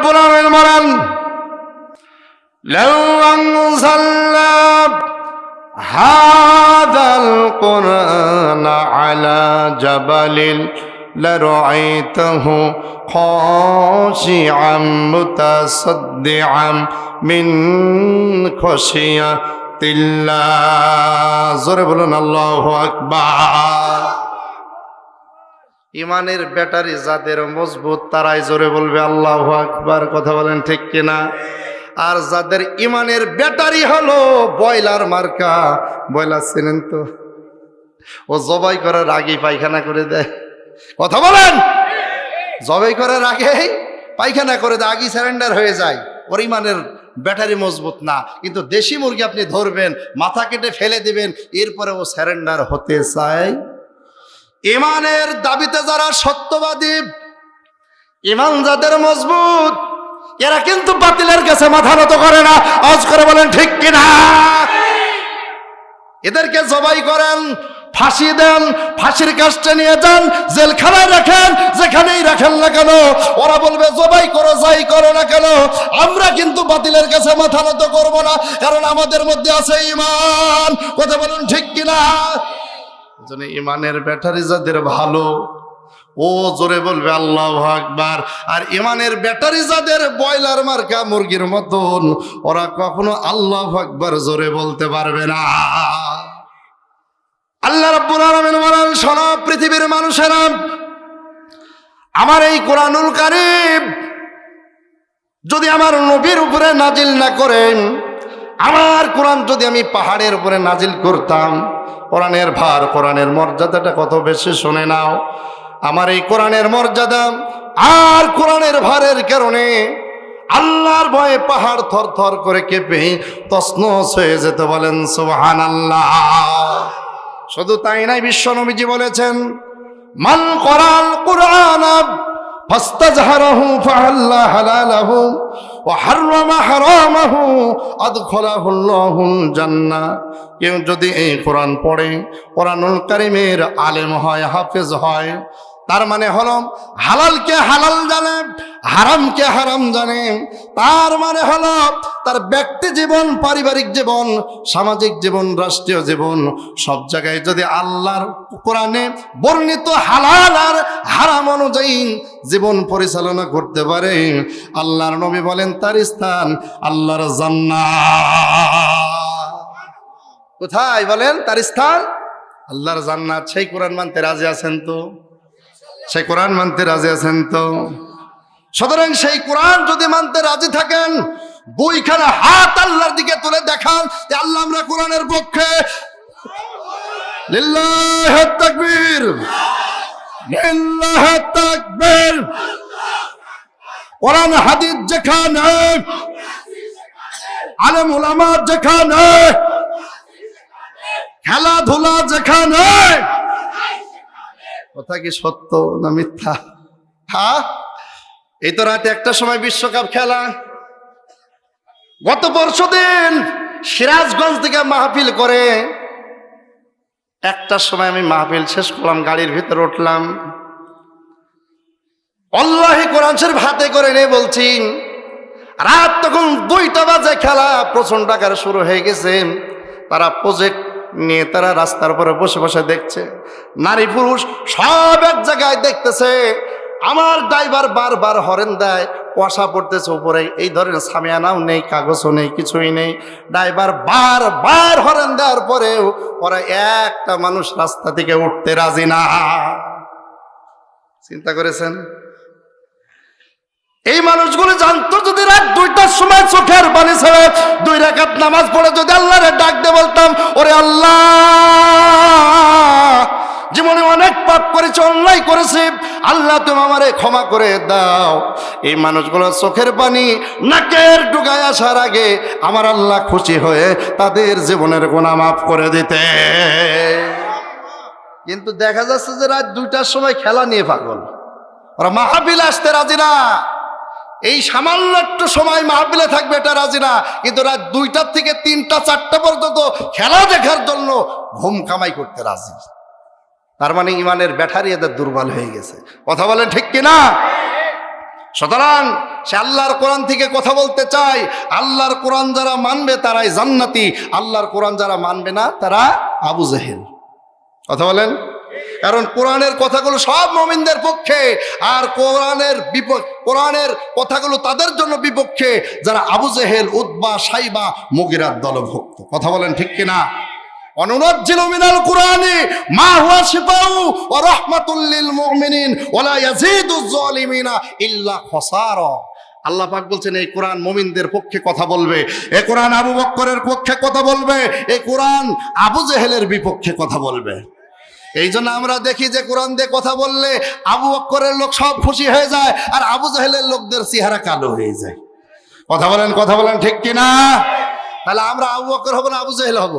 রব্বুল আলামিন বলেন لو أنزلنا هذا القرآن على جبل لرأيته خاشعا متصدعا من خشية الله জোরে বলুন আল্লাহু আকবার ইমানের ব্যাটারি যাদের মজবুত, তারাই জোরে বলবে, আল্লাহ আকবার। কথা বলেন ঠিক কিনা? আর যাদের ইমানের ব্যাটারি হলো বয়লার মার্কা বয়লার চেনেন তো? ও জবাই করার আগেই পায়খানা করে দেয়। কথা বলেন? জবাই করার আগেই পায়খানা করে দেয়, আগেই স্যারেন্ডার হয়ে যায়। ওর ইমানের ব্যাটারি মজবুত না, কিন্তু দেশি মুরগি আপনি ধরবেন, মাথা কেটে ফেলে দিবেন, এরপরে ও স্যারেন্ডার হতে চায় ইমানের দাবিতে যারা সত্যবাদী, ইমান যাদের মজবুত, এরা কিন্তু বাতিলের কাছে মাথা নত করে না। আজ করে বলেন, ঠিক কিনা? এদেরকে জবাই করেন, ফাঁসি দেন, ফাঁসির কাজটা নিয়ে যান, জেলখানায় রাখেন, যেখানেই রাখেন না কেন, ওরা বলবে, জবাই করো, যাই করো না কেন, আমরা কিন্তু বাতিলের কাছে মাথা নত করব না, কারণ আমাদের মধ্যে আছে ইমান। কথা বলুন, ঠিক কিনা? এজন্য ইমানের ব্যাটারি যাদের ভালো, ও জোরে বলবে আল্লাহ আকবার। আর ইমানের ব্যাটারি যাদের বয়লার মার্কা, মুরগির মতন, ওরা কখনো আল্লাহ আকবার জোরে বলতে পারবে না। আল্লাহ রাব্বুল আলামিন বলেন, শোনো পৃথিবীর মানুষেরা, আমার এই কোরআনুল কারিম যদি আমার নবীর উপরে নাজিল না করেন, আমার কোরআন যদি আমি পাহাড়ের উপরে নাজিল করতাম কোরআনের ভার কোরআনের মর্যাদাটা কত বেশি শুনে নাও আমার এই কোরআনের মর্যাদা আর কোরআনের ভারের কারণে আল্লাহর ভয়ে পাহাড় থর থর করে কেঁপে তসনস হয়ে যেতে বলেন সুবহান আল্লাহ শুধু তাই নাই বিশ্ব নবীজি বলেছেন মান করাল কোরআন فاستزهره فعل حلاله وحرم حرامه أدخله الله الجنة কেউ যদি এই কোরআন পড়ে, কোরআনুল কারিমের আলেম হয়, হাফেজ হয়, তার মানে হলো হালালকে হালাল জানে, হারামকে হারাম জানে, তার মানে হলো তার ব্যক্তি জীবন, পারিবারিক জীবন, সামাজিক জীবন, রাষ্ট্রীয় জীবন, সব জায়গায় যদি আল্লাহর কোরআনে বর্ণিত হালাল আর হারাম অনুযায়ী জীবন পরিচালনা করতে পারে, আল্লাহর নবী বলেন তার স্থান আল্লাহর জান্নাত। কোথায় বলেন? তার স্থান? আল্লাহর জান্নাত। সেই কোরআন মানতে রাজি আছেন তো? সেই কোরআন মানতে রাজি আছেন তো? সুতরাং সেই কোরআন যদি মানতে রাজি থাকেন দুইখানা হাত আল্লাহর দিকে তুলে দেখান যে আল্লাহ আমরা কোরআনের পক্ষে। লিল্লাহ তাকবীর। লিল্লাহ তাকবীর। কোরআন, হাদিস যেখানে, আলেম ওলামা যেখানে খেলাধুলা যেখানে। কথা কি সত্য না মিথ্যা? হ্যাঁ এই তো রাতে একটা সময় বিশ্বকাপ খেলা। গত পরশু দিন সিরাজগঞ্জ থেকে মাহফিল করে একটার সময় আমি মাহফিল শেষ করলাম, গাড়ির ভিতরে উঠলাম। অল্লাহি কোরআন শরীফ হাতে করে নিয়ে বলছি, রাত তখন দুইটা বাজে খেলা প্রচণ্ড আকারে শুরু হয়ে গেছে। তারা প্রজেক্ট নিয়ে তারা রাস্তার উপরে বসে বসে দেখছে। নারী পুরুষ সব এক জায়গায় দেখতেছে। আমার ড্রাইভার বারবার হরেন দেয়, কুয়াশা পড়তেছে উপরে। এই ধরনের সামিয়ানাও নেই, কাগজও নেই, কিছুই নেই। ড্রাইভার বার বার হরেন দেওয়ার পরেও ওরা একটা মানুষ রাস্তা থেকে উঠতে রাজি না। চিন্তা করেছেন? এই মানুষগুলো জানতো যদি রাত দুইটার সময় চোখের পানি ছেড়ে দুই রেখাত নামাজ পড়ে যদি আল্লাহরে ডাক দিয়ে বলতাম, ওরে আল্লাহ, জীবনে অনেক পাপ করেছে, অন্যায় করেছে, আল্লাহ তুমি আমারে ক্ষমা করে দাও। এই মানুষগুলো চোখের পানি নাকের ডুগায় আসার আগে আমার আল্লাহ খুশি হয়ে তাদের জীবনের গোনা মাফ করে দিতে। কিন্তু দেখা যাচ্ছে যে রাত দুইটার সময় খেলা নিয়ে পাগল। ওরা মাহাবিল আসতে রাজি না। এই সামান্য একটু সময় মাহবিলে থাকবে, এটা রাজি না। কিন্তু রাত দুইটার থেকে তিনটা, চারটা পর্যন্ত খেলা দেখার জন্য ঘুম কামাই করতে রাজি। তার মানে ইমানের ব্যাটারি এদের দুর্বল হয়ে গেছে। কথা বলেন ঠিক কিনা সুতরাং সে আল্লাহর কোরআন থেকে কথা বলতে চায়, আল্লাহর কোরআন যারা মানবে তারাই জান্নাতি, আল্লাহর কোরআন যারা মানবে না তারা আবু জাহেল। কথা বলেন? কারণ কোরআনের কথাগুলো সব মমিনদের পক্ষে, আর কোরআনের বিপক্ষ, কোরআনের কথাগুলো তাদের জন্য বিপক্ষে, যারা আবু জেহেল উদ্বা সাইবা, মুগিরার দলভুক্ত। কথা বলেন ঠিক কিনা? অনুনজ্জিল মিনাল কুরআনি, মা হুয়া শিফাউ ওয়া রাহমাতুল লিল মুমিনিন ওয়ালা ইয়াজিদুজ জালিমিনা ইল্লা খাসারা। বলছেন, এই কোরআন মুমিনদের পক্ষে কথা বলবে এই কোরআন আবু বক্করের পক্ষে কথা বলবে এই কোরআন আবু জেহেলের বিপক্ষে কথা বলবে। এই জন্য আমরা দেখি যে কোরআন দিয়ে কথা বললে আবু অক্করের লোক সব খুশি হয়ে যায় আর আবু জাহেলের লোকদের চেহারা কালো হয়ে যায়। কথা বলেন কথা বলেন, ঠিক কিনা? তাহলে আমরা আবু অক্কর হব না আবু জাহেল হব?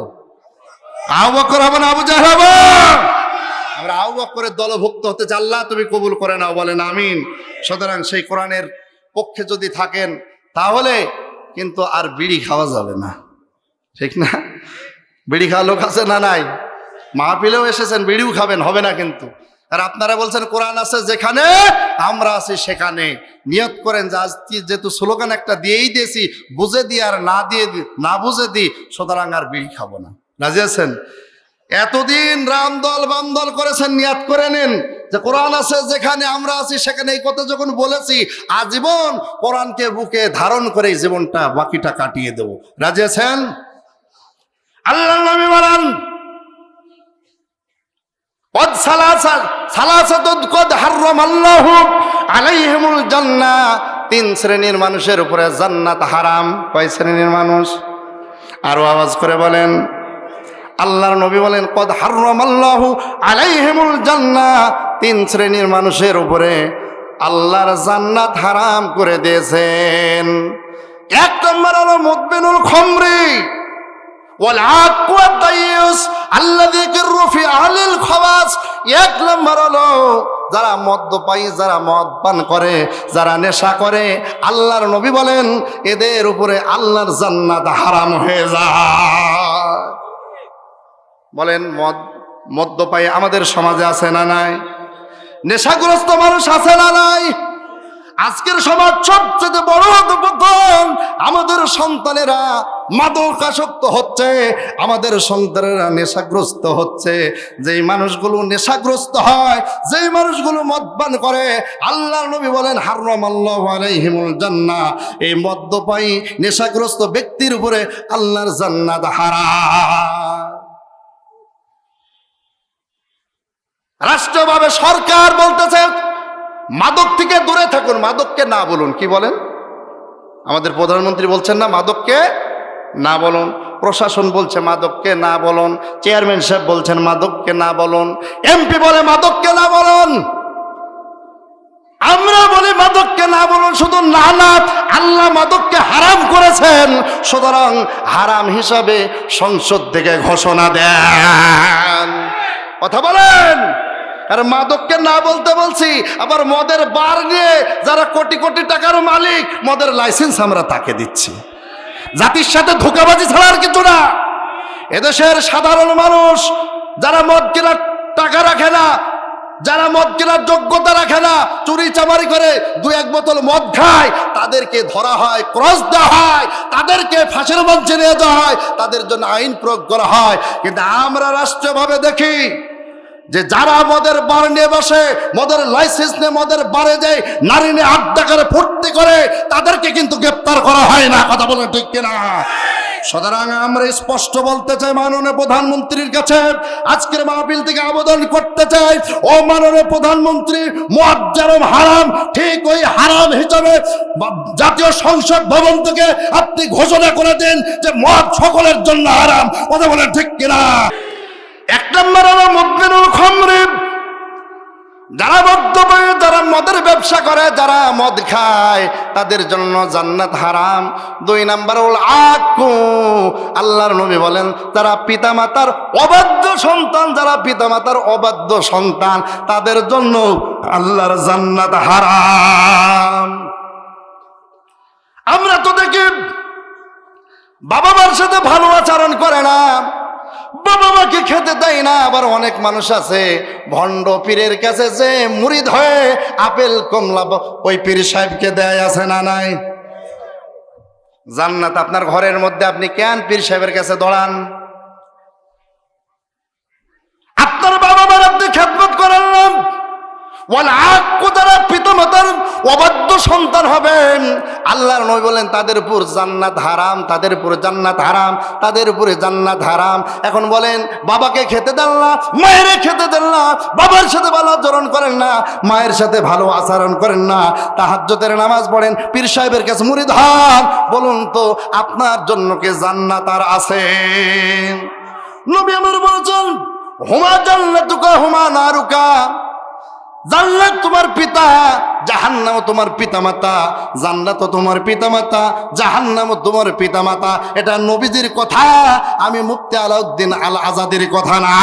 আবু অক্কর হব না আবু জাহেল হব? আমরা আবু অক্করের দলভুক্ত হতে চাই, আল্লাহ তুমি কবুল করে নাও, বলেন আমিন। সুতরাং সেই কোরআনের পক্ষে যদি থাকেন, তাহলে কিন্তু আর বিড়ি খাওয়া যাবে না। ঠিক না? বিড়ি খাওয়া লোক আছে না নাই? মাহফিলেও এসেছেন, বিড়িও খাবেন, হবে না কিন্তু। আর আপনারা বলছেন, কোরআন আছে যেখানে, আমরা আছি সেখানে। নিয়ত করেন যে, আজ যেহেতু স্লোগান একটা দিয়েই দিয়েছি, বুঝে দিই আর না দিয়ে না বুঝে দিই সুতরাং আর বিড়ি খাব না। রাজি আছেন? এতদিন রাম দল বাম দল করেছেন, নিয়াত করে নেন যে, কোরআন আছে যেখানে, আমরা আছি সেখানে। এই কথা যখন বলেছি, আজীবন কোরআনকে বুকে ধারণ করে জীবনটা বাকিটা কাটিয়ে দেব। রাজি আছেন? আল্লাহ বলেন قد সালাসা সালাসাতুদ কদ হাররামাল্লাহু আলাইহিমুল জান্নাহ তিন শ্রেণির মানুষের উপরে জান্নাত হারাম। কয় শ্রেণির মানুষ? আরও আওয়াজ করে বলেন। আল্লাহর নবী বলেন, কদ হাররামাল্লাহু আলাইহিমুল জান্না। তিন শ্রেণির মানুষের উপরে আল্লাহর জান্নাত হারাম করে দিয়েছেন। এক নম্বর হলো মুদবিনুল খমরি। এক নম্বর হলো যারা মদ্যপায়ী যারা মদ পান করে, যারা নেশা করে, আল্লাহর নবী বলেন, এদের উপরে আল্লাহর জান্নাত হারাম হয়ে যায়। বলেন, মদ মদ্যপায়ী আমাদের সমাজে আছে না নাই? নেশাগ্রস্ত মানুষ আছে না নাই? আজকের সমাজ সবচেয়ে বড় অধপতন আমাদের সন্তানেরা মাদকাসক্ত হচ্ছে, আমাদের সন্তানেরা নেশাগ্রস্ত হচ্ছে। যেই মানুষগুলো নেশাগ্রস্ত হয়, যেই মানুষগুলো মদপান করে আল্লাহ নবী বলেন হাররাম আল্লাহ আলাইহিমুল জান্নাহ। এই মদ্যপায়ী, নেশাগ্রস্ত ব্যক্তির উপরে আল্লাহর জান্নাত হারাম। রাষ্ট্রভাবে সরকার বলতেছে মাদক থেকে দূরে থাকুন, মাদককে না বলুন, কি বলেন? আমাদের প্রধানমন্ত্রী বলছেন না, মাদককে না বলুন। প্রশাসন বলছে, মাদককে না বলুন। চেয়ারম্যান সাহেব বলছেন, মাদককে না বলুন। এমপি বলে, মাদককে না বলুন। আমরা বলি, মাদককে না বলুন, শুধু না না আল্লাহ মাদককে হারাম করেছেন। সুতরাং হারাম হিসাবে সংসদ থেকে ঘোষণা দেন। কথা বলেন। আর মাদককে না বলতে বলছি, আবার মদের বার নিয়ে যারা কোটি কোটি টাকার মালিক, মদের লাইসেন্স আমরা তাকে দিচ্ছি। জাতির সাথে ধোকাবাজি ছাড়া আর কিছু না। এদেশের সাধারণ মানুষ যারা মদ কেনার টাকা রাখে না, যারা মদ কেনার যোগ্যতা রাখে না, চুরি চামারি করে দু এক বোতল মদ খায়, তাদেরকে ধরা হয়, ক্রস দেওয়া হয়, তাদেরকে ফাঁসের মঞ্চে নিয়ে যাওয়া হয়, তাদের জন্য আইন প্রয়োগ করা হয়। কিন্তু আমরা রাষ্ট্রীয়ভাবে দেখি যে যারা মদের বার নিয়ে বসে, মদের লাইসেন্স নিয়ে মদের বারে যায় নারী নিয়ে আড্ডা করে, ফুর্তি করে, তাদেরকে কিন্তু গ্রেপ্তার করা হয় না। কথা বলে ঠিক কিনা? সুতরাং আমরা স্পষ্ট বলতে চাই মাননীয় প্রধানমন্ত্রীর কাছে, আজকের মাহফিল থেকে আবেদন করতে চাই, ও মাননীয় প্রধানমন্ত্রী মুআজ্জারম হারাম, ঠিক ওই হারাম হিসাবে জাতীয় সংসদ ভবন থেকে আপনি ঘোষণা করে দেন যে মদ সকলের জন্য হারাম। কথা বলে ঠিক কিনা? এক নম্বর হলো মুদমিনুল খমরি। যারা মদ্যপায়ী যারা মদের ব্যবসা করে, যারা মদ খায়, তাদের জন্য জান্নাত হারাম। দুই নাম্বার হল আকু। আল্লাহর নবী বলেন, যারা পিতামাতার অবাধ্য সন্তান, যারা পিতামাতার অবাধ্য সন্তান, তাদের জন্য আল্লাহর জান্নাত হারাম। আমরা তো দেখি, বাবা মার সাথে ভালো আচরণ করে না। বাবা মাকে খেতে দেয় না, আবার অনেক মানুষ আছে। ভণ্ড পীরের কাছে যে মুড়িদ হয়ে আপেল, কমলা ওই পীর সাহেবকে দেয়, আছে না নাই? জান্নাত আপনার ঘরের মধ্যে আপনি কেন পীর সাহেবের কাছে দৌড়ান? আপনার বাবা মার আপনি না সন্তান হবেন। আল্লাহর বলেন তাদের উপর হারাম, তাদের উপর তাদের এখন বলেন, বাবাকে খেতে দেন না, মায়ের খেতে দেন না, বাবার সাথে ভালো আচরণ করেন না, মায়ের সাথে ভালো আচরণ করেন না। তাহাজ্জতের নামাজ পড়েন, পীর সাহেবের কাছে মুড়ি ধান বলুন তো, আপনার জন্য কে জান্নাত আর আছে? নবী আমার বলেছেন, হুমা জান্নাতুকা, হুমা নারুকা। জান্নাত তোমার পিতা জাহান্নাম তোমার পিতা মাতা জান্নাত তোমার পিতামাতা জাহান্নাম তোমার পিতামাতা। এটা নবীজির কথা, আমি মুক্তি আলাউদ্দিন আল আজাদের কথা না।